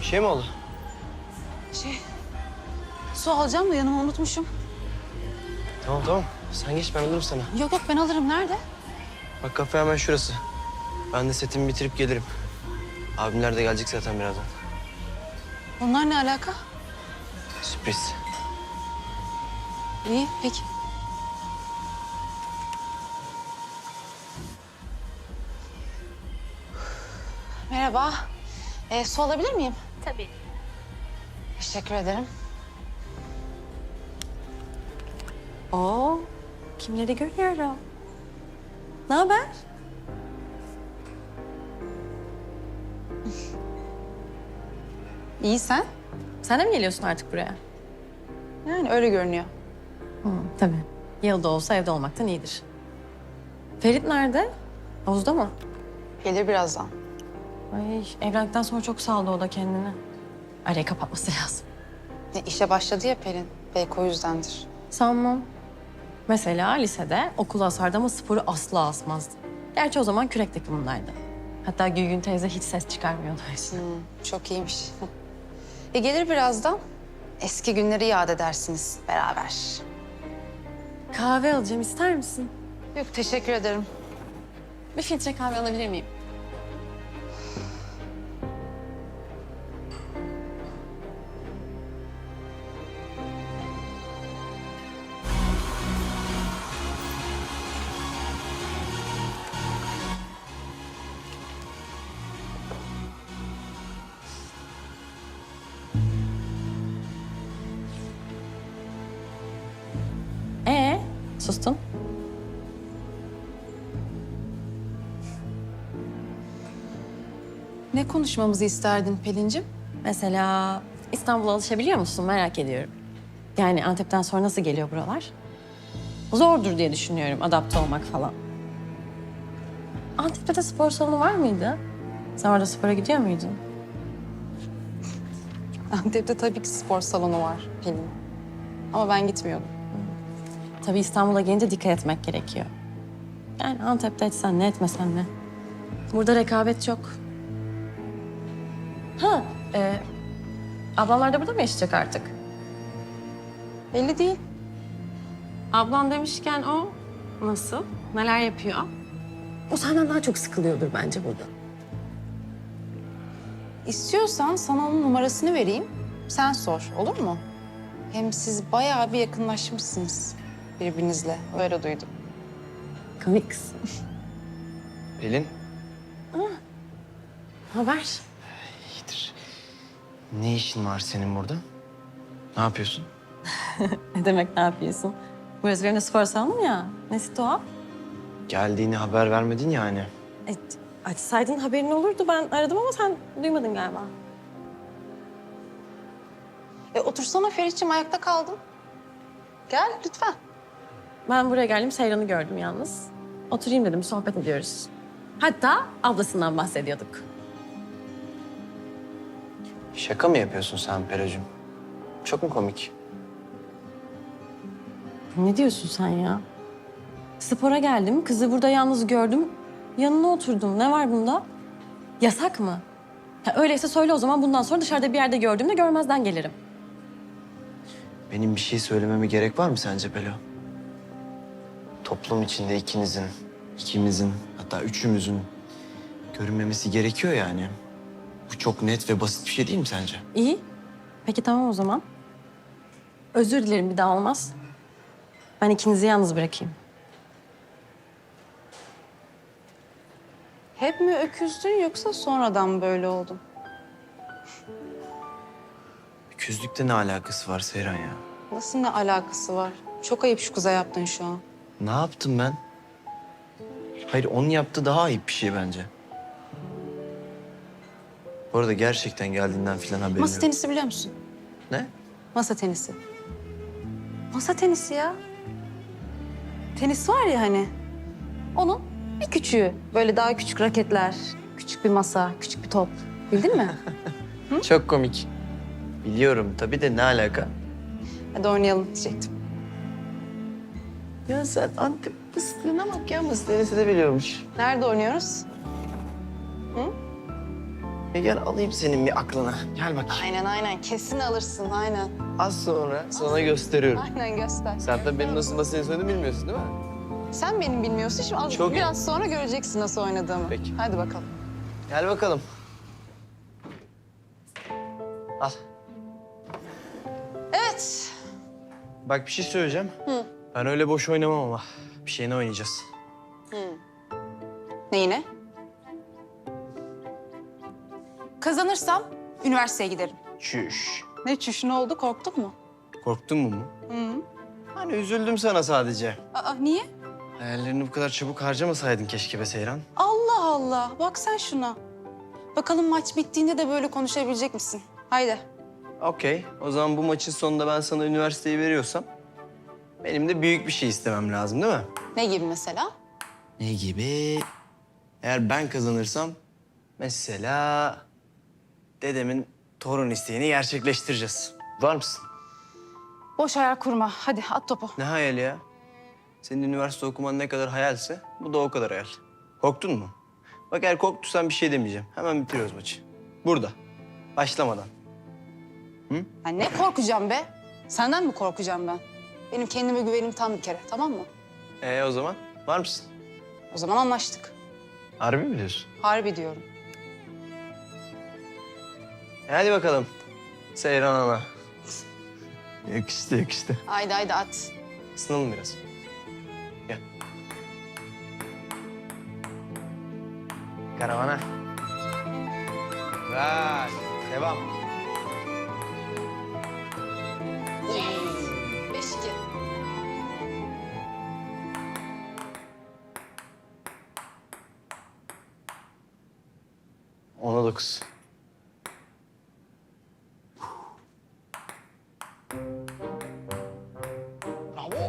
Bir şey mi oldu? Şey, su alacağım da yanıma unutmuşum. Tamam tamam. Sen geç ben alırım sana. Yok yok ben alırım. Nerede? Bak kafe hemen şurası. Ben de setimi bitirip gelirim. Abimler de gelecek zaten birazdan. Bunlar ne alaka? Sürpriz. İyi, peki. Merhaba. Ee, su alabilir miyim? Tabii. Teşekkür ederim. Oo, kimleri görüyorum? Ne haber? İyi sen? Sen de mi geliyorsun artık buraya? Yani öyle görünüyor. Hı, tabii. Yılda olsa evde olmaktan iyidir. Ferit nerede? Havuzda mı? Gelir birazdan. Ay, evlendikten sonra çok saldı o da kendini. Arayı kapatması lazım. E, işe başladı ya Pelin. Belki o yüzdendir. Sanmam. Mesela lisede okul asardı ama sporu asla asmazdı. Gerçi o zaman kürek takımındaydı. Hatta Gülgün teyze hiç ses çıkarmıyordu. Hmm, çok iyiymiş. E, gelir birazdan. Eski günleri yad edersiniz beraber. Kahve alacağım ister misin? Yok teşekkür ederim. Bir filtre kahve alabilir miyim? Sustun. Ne konuşmamızı isterdin Pelin'cim? Mesela İstanbul'a alışabiliyor musun merak ediyorum. Yani Antep'ten sonra nasıl geliyor buralar? Zordur diye düşünüyorum adapte olmak falan. Antep'te de spor salonu var mıydı? Sen orada spora gidiyor muydun? Antep'te tabii ki spor salonu var Pelin. Ama ben gitmiyordum. Tabii İstanbul'a gelince dikkat etmek gerekiyor. Yani Antep'te etsen ne etmesen ne. Burada rekabet çok. Ha, e, ablamlar da burada mı yaşayacak artık? Belli değil. Ablan demişken o nasıl? Neler yapıyor? O senden daha çok sıkılıyordur bence burada. İstiyorsan sana onun numarasını vereyim. Sen sor, olur mu? Hem siz bayağı bir yakınlaşmışsınız birbirinizle. Öyle duydum. Komik kız. Pelin. Haber? İyidir. Ne işin var senin burada? Ne yapıyorsun? Ne demek ne yapıyorsun? Burası benim de spor salonum ya. Nesi tuhaf? Geldiğini haber vermedin ya hani. E, açsaydın haberin olurdu. Ben aradım ama sen duymadın galiba. E otursana Ferit'ciğim ayakta kaldın. Gel lütfen. Ben buraya geldim Seyran'ı gördüm yalnız. Oturayım dedim sohbet ediyoruz. Hatta ablasından bahsediyorduk. Şaka mı yapıyorsun sen Peracığım? Çok mu komik? Ne diyorsun sen ya? Spora geldim, kızı burada yalnız gördüm. Yanına oturdum. Ne var bunda? Yasak mı? Ha, öyleyse söyle o zaman bundan sonra dışarıda bir yerde gördüğümde görmezden gelirim. Benim bir şey söylememe gerek var mı sence Pelo? Toplum içinde ikinizin, ikimizin, hatta üçümüzün görünmemesi gerekiyor yani. Bu çok net ve basit bir şey değil mi sence? İyi. Peki tamam o zaman. Özür dilerim bir daha olmaz. Ben ikinizi yalnız bırakayım. Hep mi öküzdün yoksa sonradan böyle oldun? Küzlükte ne alakası var Seyran ya? Nasıl ne alakası var? Çok ayıp şu kıza yaptın şu an. Ne yaptım ben? Hayır onun yaptığı daha ayıp bir şey bence. Bu arada gerçekten geldiğinden falan haberim Masa yok. tenisi biliyor musun? Ne? Masa tenisi. Masa tenisi ya. Tenis var ya hani. Onun bir küçüğü. Böyle daha küçük raketler, küçük bir masa, küçük bir top. Bildin mi? Çok komik. Biliyorum tabii de ne alaka? Hadi oynayalım diyecektim. Ya sen Antep fıstığına bak ya mısır de biliyormuş. Nerede oynuyoruz? E gel alayım senin bir aklına. Gel bakayım. Aynen aynen kesin alırsın aynen. Az sonra sana gösteriyorum. Aynen göster. Sen tabii benim nasıl basın söylediğimi bilmiyorsun değil mi? Sen benim bilmiyorsun şimdi az, Çok iyi. biraz sonra göreceksin nasıl oynadığımı. Peki. Hadi bakalım. Gel bakalım. Al. Evet. Bak bir şey söyleyeceğim. Ben öyle boş oynamam ama. Bir şeyine oynayacağız. Neyine? Kazanırsam üniversiteye giderim. Çüş. Ne çüş ne oldu korktuk mu? Korktun mu mu? Hı. Hani üzüldüm sana sadece. Aa niye? Hayallerini bu kadar çabuk harcamasaydın keşke be Seyran. Allah Allah bak sen şuna. Bakalım maç bittiğinde de böyle konuşabilecek misin? Haydi. Okey. O zaman bu maçın sonunda ben sana üniversiteyi veriyorsam... ...benim de büyük bir şey istemem lazım değil mi? Ne gibi mesela? Ne gibi? Eğer ben kazanırsam... ...mesela... ...dedemin torun isteğini gerçekleştireceğiz. Var mısın? Boş hayal kurma. Hadi at topu. Ne hayali ya? Senin üniversite okuman ne kadar hayalse bu da o kadar hayal. Korktun mu? Bak eğer korktuysan bir şey demeyeceğim. Hemen bitiriyoruz maçı. Burada. Başlamadan. Ya ne korkacağım be? Senden mi korkacağım ben? Benim kendime güvenim tam bir kere tamam mı? Ee o zaman var mısın? O zaman anlaştık. Harbi mi diyorsun? Harbi diyorum. E, hadi bakalım. Seyran ana. yakıştı yakıştı. Haydi haydi at. Isınalım biraz. Gel. Karavana. Ver. Devam. Ona dokuz.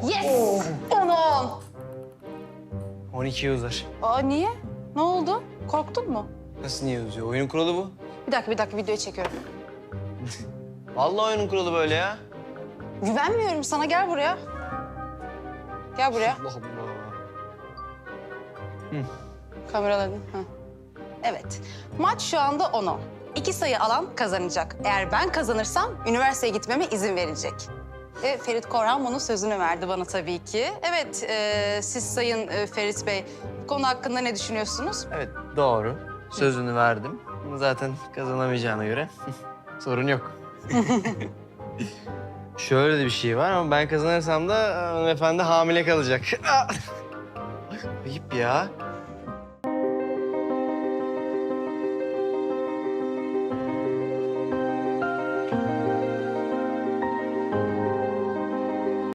Yes! On on. 12'ye uzar. Aa niye? Ne oldu? Korktun mu? Nasıl niye uzuyor? Oyunun kuralı bu. Bir dakika bir dakika videoyu çekiyorum. Vallahi oyunun kuralı böyle ya. Güvenmiyorum sana gel buraya. Gel buraya. Allah Allah. Kameraların. Hı. Evet. Maç şu anda 10-10. İki sayı alan kazanacak. Eğer ben kazanırsam üniversiteye gitmeme izin verecek. Ve Ferit Korhan bunun sözünü verdi bana tabii ki. Evet, e, siz Sayın e, Ferit Bey, bu konu hakkında ne düşünüyorsunuz? Evet doğru. Sözünü verdim. Zaten kazanamayacağına göre sorun yok. Şöyle de bir şey var ama ben kazanırsam da hanımefendi hamile kalacak. Ayıp ya.